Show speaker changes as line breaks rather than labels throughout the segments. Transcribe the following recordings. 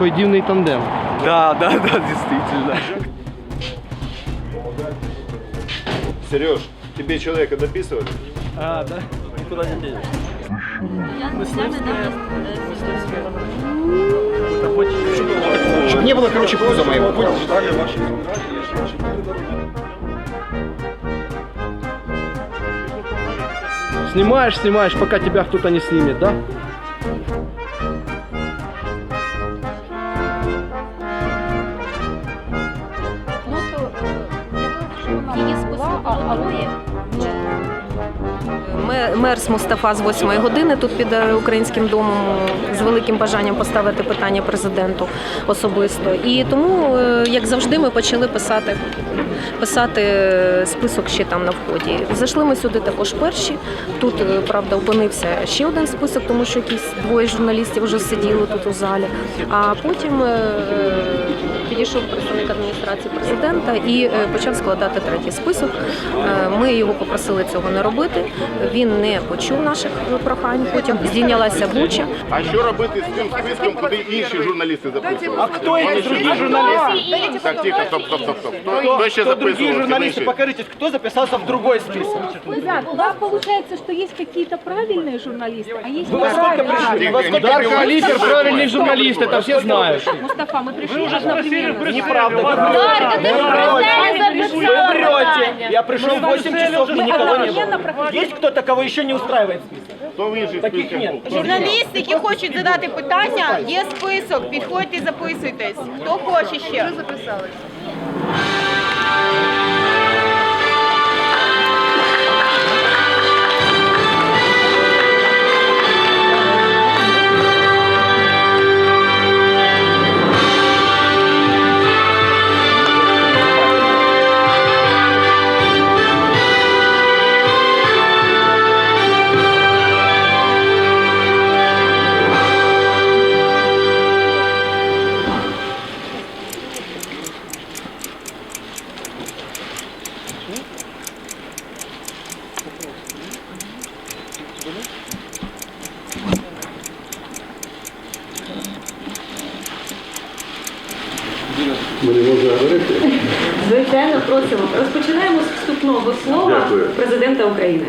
такой дивный тандем.
Да, да, да, действительно.
Сереж, тебе человека дописывали?
А, да? Никуда не денешь.
Чтобы не было, короче, пуза моего, понял?
Снимаешь, снимаешь, пока тебя кто-то не снимет, да?
Список контролює.
Ме- Мер з Мустафа з 8 години тут під е, українським домом з великим бажанням поставити питання президенту особисто. І тому, е, як завжди, ми почали писати, писати е, список ще там на вході. Зайшли ми сюди також перші. Тут, е, правда, опинився ще один список, тому що якісь двоє журналістів вже сиділи тут у залі. А потім е, підійшов представник адміністрації президента і е, почав складати третій список. Е, Ми його попросили цього не робити. Він не почув наших прохань. Потім здійнялася буча.
А що робити з тим списком, куди інші журналісти записували?
А кто эти другие журналисты?
Так, тихо, стоп, стоп, стоп, стоп. Хто,
Кто,
хто ще
кто другие
записував?
журналисты? Покажите, кто записался в другой список?
У вас получается, что есть какие-то правильные журналисты, а есть
Вы во сколько пришли? Вы во сколько
Дарка
пришли?
Алисер правильный журналист, это все знают.
Мустафа, мы пришли одновременно.
Неправда. Вы врете. Вы врете. Я пришел в 8 часов и никого не было. Есть кто-то, кого еще не устраивает список?
Хто в інших
Таких
списках?
нет.
Журналісти, які хочуть задати питання, є список. Підходьте, записуйтесь. Хто хоче ще?
Звичайно, просимо. Розпочинаємо з вступного слова президента України.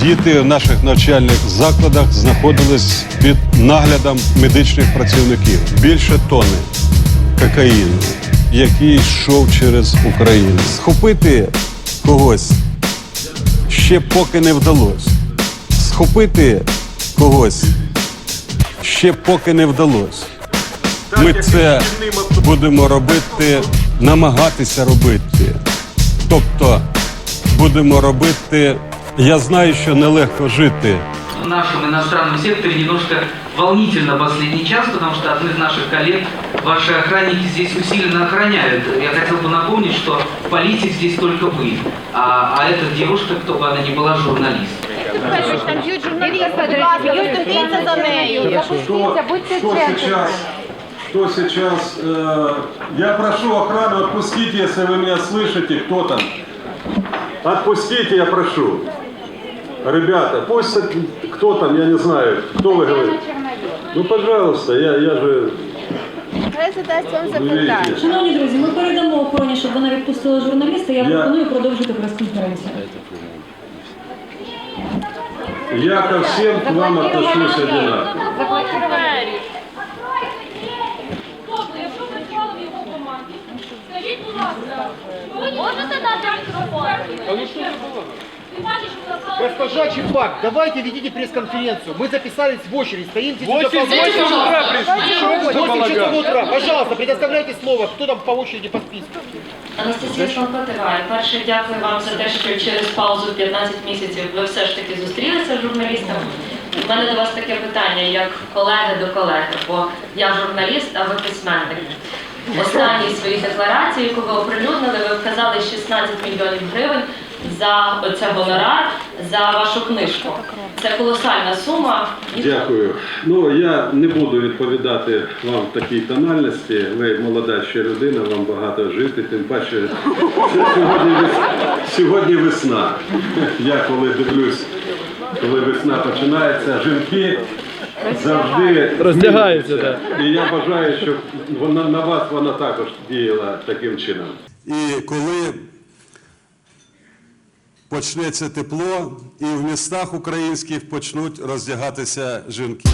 Діти в наших навчальних закладах знаходились під наглядом медичних працівників. Більше тони кокаїну, який йшов через Україну. Схопити когось ще поки не вдалося. Схопити когось ще поки не вдалося. Ми це будемо робити, намагатися робити. Тобто будемо робити. Я знаю, що нелегко жити.
в нашем иностранном секторе немножко волнительно последний час, потому что одних наших коллег ваши охранники здесь усиленно охраняют. Я хотел бы напомнить, что политик здесь только вы, а, а эта девушка, кто бы она ни была, журналист.
Там б'ють журналісти, будь ласка, ви ступіться за нею.
Что, что сейчас? Что сейчас? э, я прошу охрану, отпустите, если вы меня слышите, кто там. Отпустите, я прошу. Ребята, пусть кто там, я не знаю, кто вы говорите. Ну, пожалуйста, я, я же...
Хай задасть вам
Вы
запитання.
видите.
Шановні друзі, ми передамо охороні, щоб вона відпустила журналіста. Я
Я-
пропоную продовжити прес-конференцію.
Я ко всем к вам отношусь одинаково.
Скажіть, будь ласка, ви можете дати мікрофон? Бачиш, що
Госпожа Чепак, давайте ведите пресс-конференцию. Мы записались в очередь, стоим здесь.
8
полгода.
утра пришли.
8 часов утра. Пожалуйста, предоставляйте слово. Кто там по очереди по списку?
Анастасія Слонкотива, перше дякую вам за те, що через паузу 15 місяців ви все ж таки зустрілися з журналістами. У мене до вас таке питання, як колеги до колеги, бо я журналіст, а ви письменник. Останній своїй декларації, яку ви оприлюднили, ви вказали 16 мільйонів гривень за оце гонорар за вашу книжку. Це колосальна сума.
Дякую. Ну я не буду відповідати вам в такій тональності. Ви молода ще людина, вам багато жити. Тим паче сьогодні, вес- сьогодні весна. Я коли дивлюсь, коли весна починається, жінки завжди
Роздягаються,
змінюється. І я бажаю, щоб вона на вас вона також діяла таким чином.
І коли почнеться тепло, і в містах українських почнуть роздягатися жінки.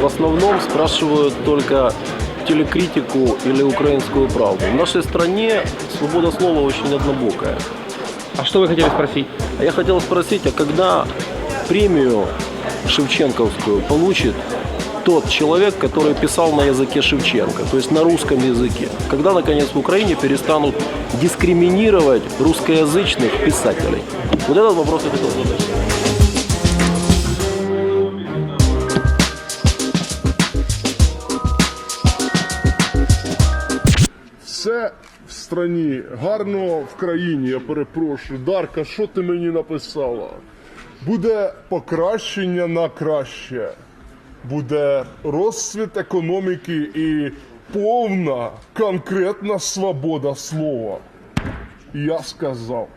В основном спрашивают только телекритику или украинскую правду. В нашей стране свобода слова очень однобокая.
А что вы хотели спросить?
А я хотел спросить, а когда премию Шевченковскую получит тот человек, который писал на языке Шевченко, то есть на русском языке? Когда, наконец, в Украине перестанут дискриминировать русскоязычных писателей? Вот этот вопрос я хотел задать.
Страні, гарно в країні, я перепрошую. Дарка, що ти мені написала? Буде покращення на краще. Буде розцвіт економіки і повна конкретна свобода слова. Я сказав.